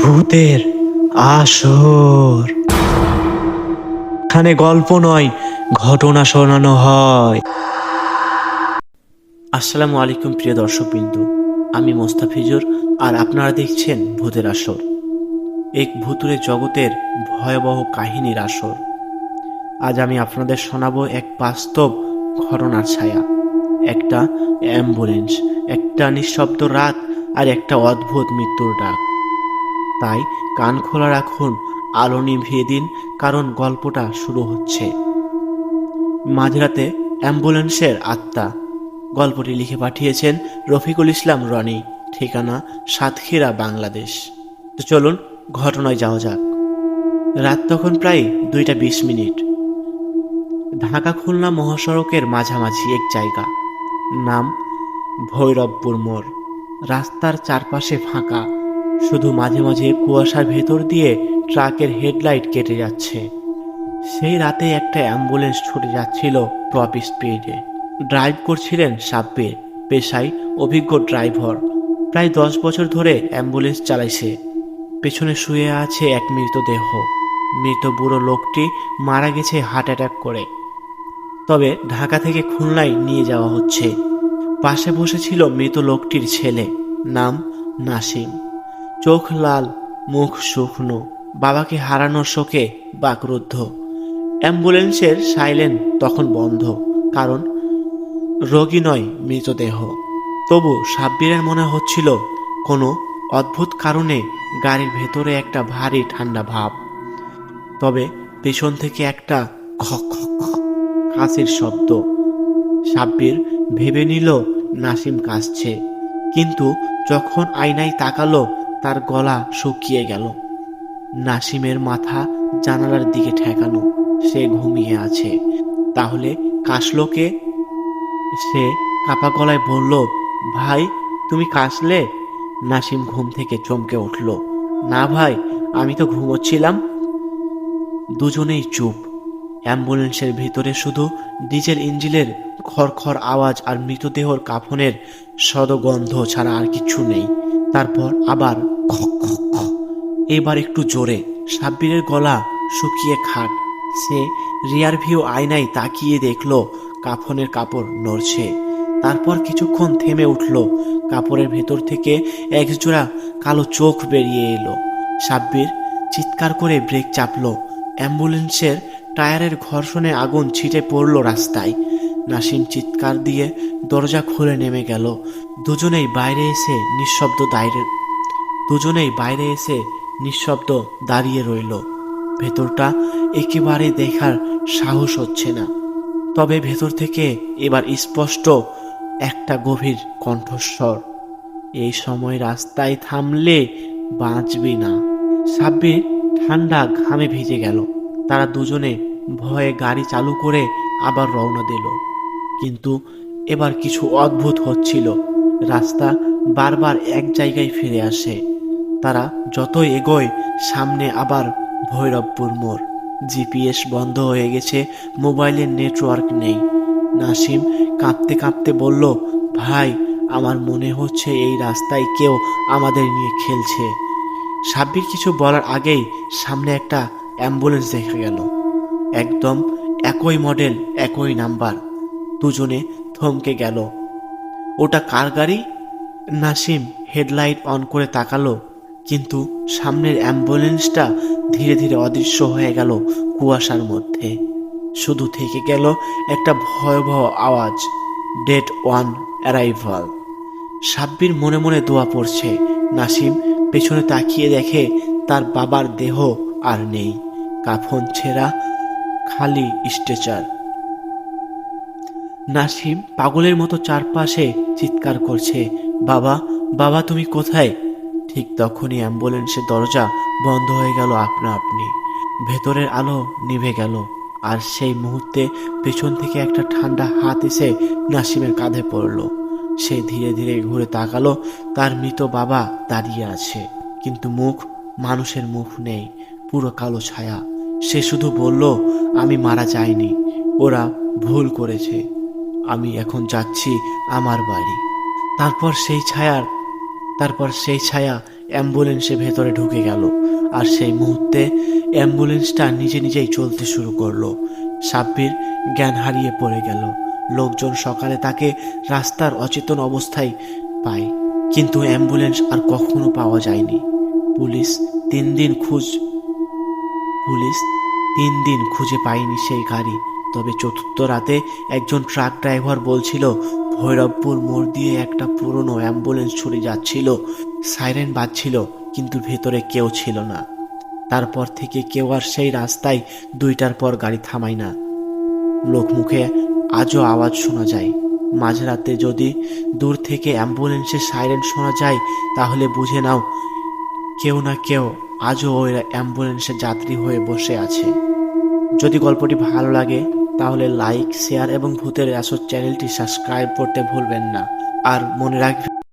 ভূতের আসর। এখানে গল্প নয়, ঘটনা শোনানো হয়। আসসালামু আলাইকুম প্রিয় দর্শকবিন্দু, আমি মোস্তাফিজুর আর আপনারা দেখছেন ভূতের আসর, এক ভূতুরে জগতের ভয়াবহ কাহিনীর আসর। আজ আমি আপনাদের শোনাবো এক বাস্তব ঘটনার ছায়া, একটা অ্যাম্বুলেন্স, একটা নিঃশব্দ রাত আর একটা অদ্ভুত মৃত্যুর ডাক। তাই কান খোলা রাখুন, আলো নিভিয়ে দিন, কারণ গল্পটা শুরু হচ্ছে। মাঝরাতে অ্যাম্বুলেন্সের আত্মা। গল্পটি লিখে পাঠিয়েছেন রফিকুল ইসলাম রনি, ঠিকানা সাতক্ষীরা, বাংলাদেশ। তো চলুন ঘটনায় যাওয়া যাক। রাত তখন প্রায় দুইটা বিশ মিনিট। ঢাকা খুলনা মহাসড়কের মাঝামাঝি এক জায়গা। নাম ভৈরবপুর মোড়। রাস্তার চারপাশে ফাঁকা। শুধু মাঝে মাঝে কুয়াশার ভেতর দিয়ে ট্রাকের হেডলাইট কেটে যাচ্ছে। সেই রাতে একটা অ্যাম্বুলেন্স ছুটে যাচ্ছিল টপ স্পিডে। ড্রাইভ করছিলেন সাব্বির, পেশায় অভিজ্ঞ ড্রাইভার। প্রায় দশ বছর ধরে অ্যাম্বুলেন্স চালাইছে। পেছনে শুয়ে আছে এক মৃতদেহ। মৃত বুড়ো লোকটি মারা গেছে হার্ট অ্যাটাক করে। তবে ঢাকা থেকে খুলনায় নিয়ে যাওয়া হচ্ছে। পাশে বসেছিল মৃত লোকটির ছেলে, নাম নাসিম। চোখ লাল, মুখ শুকনো, বাবাকে হারানোর শোকে বাকরুদ্ধ। অ্যাম্বুলেন্সের সাইলেন তখন বন্ধ, কারণ রোগী নয় মৃতদেহ। তবু সাব্বিরের মনে হচ্ছিল কোনো অদ্ভুত কারণে গাড়ির ভেতরে একটা ভারী ঠান্ডা ভাব। তবে পেছন থেকে একটা খক কাশির শব্দ। সাব্বির ভেবে নিল, নাসিম কাশছে কিন্তু যখন আয়নায় তাকালো তার গলা শুকিয়ে গেল। নাসিমের মাথা জানালার দিকে ঠেকানো, সে ঘুমিয়ে আছে। তাহলে কাশলোকে? সে কাপা গলায় বলল, ভাই, তুমি কাশলে? নাসিম ঘুম থেকে চমকে উঠল, না ভাই, আমি তো ঘুমোচ্ছিলাম। দুজনেই চুপ। অ্যাম্বুলেন্সের ভিতরে শুধু ডিজেল ইঞ্জিনের খড়খড় আওয়াজ আর মৃতদেহর কাফনের সদগন্ধ ছাড়া আর কিছু নেই। তারপর আবার। এবার একটু জোরে। সাব্বিরের গলা শুকিয়ে খাট। সে রিয়ার ভিউ আয়নায় তাকিয়ে দেখল, কাফনের কাপড় নড়ছে। তারপর কিছুক্ষণ থেমে উঠল। কাপড়ের ভেতর থেকে একজোড়া কালো চোখ বেরিয়ে এলো। সাব্বির চিৎকার করে ব্রেক চাপলো। অ্যাম্বুলেন্সের টায়ারের ঘর্ষণে আগুন ছিটে পড়ল রাস্তায়। নাসিম চিৎকার দিয়ে দরজা খুলে নেমে গেল। দুজনেই বাইরে এসে নিঃশব্দ দাঁড়িয়ে দুজনেই বাইরে এসে নিঃশব্দ দাঁড়িয়ে রইল। ভেতরটা একেবারে দেখার সাহস হচ্ছে না। তবে ভেতর থেকে এবার স্পষ্ট একটা গভীর কণ্ঠস্বর। এই সময় রাস্তায় থামলে বাঁচবি না। সাব্বির ঠান্ডা ঘামে ভিজে গেল। তারা দুজনে ভয়ে গাড়ি চালু করে আবার রওনা দিল। কিন্তু এবার কিছু অদ্ভুত হচ্ছিল। রাস্তা বারবার এক জায়গায় ফিরে আসে। তারা যতই এগোয়, সামনে আবার ভৈরবপুর মোড়। জিপিএস বন্ধ হয়ে গেছে, মোবাইলের নেটওয়ার্ক নেই। নাসিম কাঁপতে কাঁপতে বলল, ভাই, আমার মনে হচ্ছে এই রাস্তায় কেউ আমাদের নিয়ে খেলছে। সাব্বির কিছু বলার আগেই সামনে একটা অ্যাম্বুলেন্স দেখা গেল। একদম একই মডেল, একই নাম্বার। দুজনে থমকে গেল। ওটা কার গাড়ি? নাসিম হেডলাইট অন করে তাকালো। কিন্তু সামনের অ্যাম্বুলেন্সটা ধীরে ধীরে অদৃশ্য হয়ে গেল কুয়াশার মধ্যে। শুধু থেকে গেল একটা ভয়াবহ আওয়াজ, ডেট ওয়ান অ্যারাইভাল। সাব্বির মনে মনে দোয়া পড়ছে, নাসিম পেছনে তাকিয়ে দেখে তার বাবার দেহ আর নেই, কাফন ছেঁড়া, খালি স্ট্রেচার। নাসিম পাগলের মতো চারপাশে চিৎকার করছে, বাবা বাবা, তুমি কোথায়? ঠিক তখনই অ্যাম্বুলেন্সের দরজা বন্ধ হয়ে গেল আপনা আপনি। ভেতরের আলো নিভে গেল, আর সেই মুহূর্তে পেছন থেকে একটা ঠান্ডা হাত এসে নাসিমের কাঁধে পড়ল। সে ধীরে ধীরে ঘুরে তাকালো, তার মৃত বাবা দাঁড়িয়ে আছে। কিন্তু মুখ, মানুষের মুখ নেই, পুরো কালো ছায়া। সে শুধু বলল, আমি মারা যাইনি, ওরা ভুল করেছে। আমি এখন যাচ্ছি আমার বাড়ি। তারপর সেই ছায়ার তারপর সেই ছায়া অ্যাম্বুলেন্সে ভেতরে ঢুকে গেল। আর সেই মুহূর্তে অ্যাম্বুলেন্সটা নিজে নিজেই চলতে শুরু করল। সাব্বির জ্ঞান হারিয়ে পড়ে গেল। লোকজন সকালে তাকে রাস্তার অচেতন অবস্থায় পায়। কিন্তু অ্যাম্বুলেন্স আর কখনো পাওয়া যায়নি। পুলিশ তিন দিন খুঁজ পুলিশ তিন দিন খুঁজে পায়নি সেই গাড়ি। তবে চতুর্থ রাতে একজন ট্রাক ড্রাইভার বলছিল, ভৈরবপুর মোড় দিয়ে একটা পুরনো অ্যাম্বুলেন্স ছুটে যাচ্ছিল। সাইরেন বাজছিল, কিন্তু ভেতরে কেউ ছিল না। তারপর থেকে কেউ আর সেই রাস্তায় দুইটার পর গাড়ি থামায় না। লোকমুখে আজও আওয়াজ শোনা যায়। মাঝরাতে যদি দূর থেকে অ্যাম্বুলেন্সের সাইরেন শোনা যায়, তাহলে বুঝে নাও, কেউ না কেউ আজও ওই অ্যাম্বুলেন্সে যাত্রী হয়ে বসে আছে। যদি গল্পটি ভালো লাগে তাহলে লাইক শেয়ার এবং ভূতের আসর চ্যানেলটি সাবস্ক্রাইব করতে ভুলবেন না। আর মনে রাখবেন